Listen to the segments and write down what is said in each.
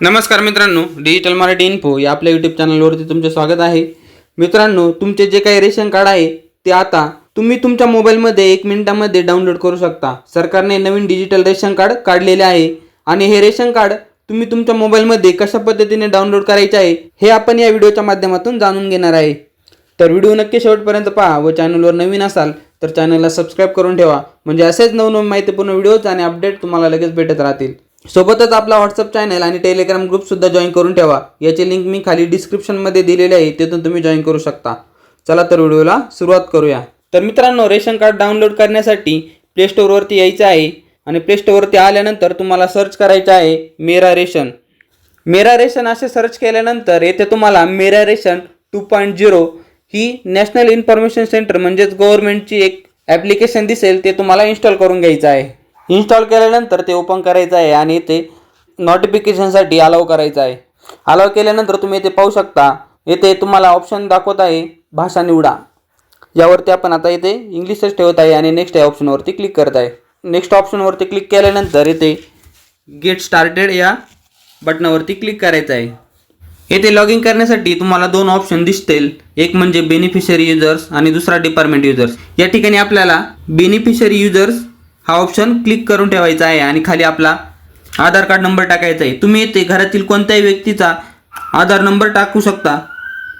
नमस्कार मित्रांनो digital Marathi info या आपल्या यूट्यूब चॅनलवरती तुमचे स्वागत आहे. मित्रांनो तुमचे जे काही रेशन कार्ड आहे ते आता तुम्ही तुमच्या मोबाईलमध्ये एक मिनिटामध्ये डाउनलोड करू शकता. सरकारने नवीन डिजिटल रेशन कार्ड काढलेले आहे आणि हे रेशन कार्ड तुम्ही तुमच्या मोबाईलमध्ये कशा पद्धतीने डाउनलोड करायचे आहे हे आपण या व्हिडिओच्या माध्यमातून जाणून घेणार आहे. तर व्हिडिओ नक्की शेवटपर्यंत पहा व चॅनलवर नवीन असाल तर चॅनलला सबस्क्राईब करून ठेवा. म्हणजे असेच नवनवीन माहितीपूर्ण व्हिडिओज आणि अपडेट तुम्हाला लगेच भेटत राहतील. सोबतच आपला व्हॉट्सअप चॅनल आणि टेलिग्राम ग्रुपसुद्धा जॉईन करून ठेवा. याची लिंक मी खाली डिस्क्रिप्शनमध्ये दिलेली आहे तिथून तुम्ही जॉईन करू शकता. चला तर व्हिडिओला सुरुवात करूया. तर मित्रांनो रेशन कार्ड डाउनलोड करण्यासाठी प्लेस्टोअरवरती यायचं आहे आणि प्लेस्टोअरवरती आल्यानंतर तुम्हाला सर्च करायचं आहे मेरा रेशन. मेरा रेशन असे सर्च केल्यानंतर येथे तुम्हाला Mera ration two point zero ही नॅशनल इन्फॉर्मेशन सेंटर म्हणजेच गव्हर्नमेंटची एक ॲप्लिकेशन दिसेल ते तुम्हाला इन्स्टॉल करून घ्यायचं आहे. इन्स्टॉल केल्यानंतर ते ओपन करायचं आहे आणि ते नोटिफिकेशनसाठी अलाव करायचं आहे. अलाव केल्यानंतर तुम्ही इथे पाहू शकता येथे तुम्हाला ऑप्शन दाखवत आहे भाषा निवडा. यावरती आपण आता इथे इंग्लिशच ठेवत आहे आणि नेक्स्ट या ऑप्शनवरती क्लिक करत आहे. नेक्स्ट ऑप्शनवरती क्लिक केल्यानंतर येथे गेट स्टार्टेड या बटनावरती क्लिक करायचं आहे. येथे लॉग इन करण्यासाठी तुम्हाला दोन ऑप्शन दिसतील. एक म्हणजे बेनिफिशरी युजर्स आणि दुसरा डिपार्टमेंट युजर्स या ठिकाणी आपल्याला बेनिफिशरी युजर्स हा ऑप्शन क्लिक करून ठेवायचा आहे आणि खाली आपला आधार कार्ड नंबर टाकायचा आहे. तुम्ही येथे घरातील कोणत्याही व्यक्तीचा आधार नंबर टाकू शकता.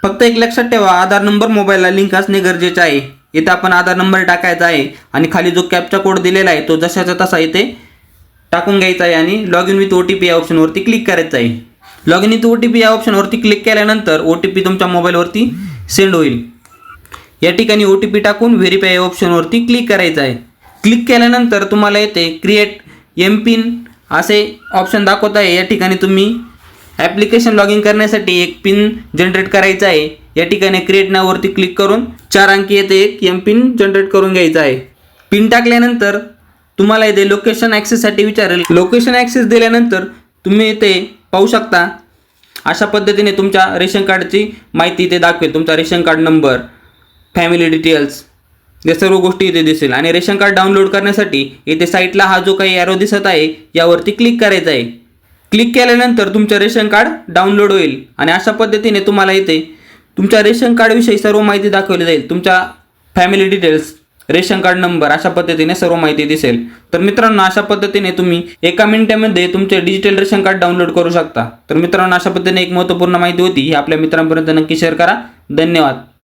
फक्त एक लक्षात ठेवा आधार नंबर मोबाईलला लिंक असणे गरजेचे आहे. इथं आपण आधार नंबर टाकायचा आहे आणि खाली जो कॅपचा कोड दिलेला आहे तो जशाचा तसा इथे टाकून घ्यायचा आहे आणि log in with O T P या ऑप्शनवरती क्लिक करायचं आहे. Log in with O T P या ऑप्शनवरती क्लिक केल्यानंतर ओ टी पी तुमच्या मोबाईलवरती सेंड होईल. या ठिकाणी ओ टी पी टाकून व्हेरीफाय या ऑप्शनवरती क्लिक करायचं आहे. क्लिक केल्यानंतर तुम्हाला येते क्रिएट एम पिन असे ऑप्शन दाखवत आहे. या ठिकाणी तुम्ही ॲप्लिकेशन लॉग इन करण्यासाठी एक पिन जनरेट करायचा आहे. या ठिकाणी क्रिएट नाववरती क्लिक करून चार अंकी येते. एक एम पिन जनरेट करून घ्यायचा आहे. पिन टाकल्यानंतर तुम्हाला इथे लोकेशन ॲक्सेससाठी विचारेल. लोकेशन ॲक्सेस दिल्यानंतर तुम्ही इथे पाहू शकता. अशा पद्धतीने तुमच्या रेशन कार्डची माहिती इथे दाखवेल. तुमचा ration card number family details या सर्व गोष्टी इथे दिसेल. आणि रेशन कार्ड डाउनलोड करण्यासाठी इथे साईटला हा जो काही ॲरो दिसत आहे यावरती क्लिक करायचा आहे. क्लिक केल्यानंतर तुमचं रेशन कार्ड डाउनलोड होईल. आणि अशा पद्धतीने तुम्हाला इथे तुमच्या रेशन कार्डविषयी सर्व माहिती दाखवली जाईल. तुमच्या family details ration card number अशा पद्धतीने सर्व माहिती दिसेल. तर मित्रांनो अशा पद्धतीने तुम्ही एका मिनिटामध्ये तुमचे डिजिटल रेशन कार्ड डाउनलोड करू शकता. तर मित्रांनो अशा पद्धतीने एक महत्त्वपूर्ण माहिती होती. ही आपल्या मित्रांपर्यंत नक्की शेअर करा. धन्यवाद.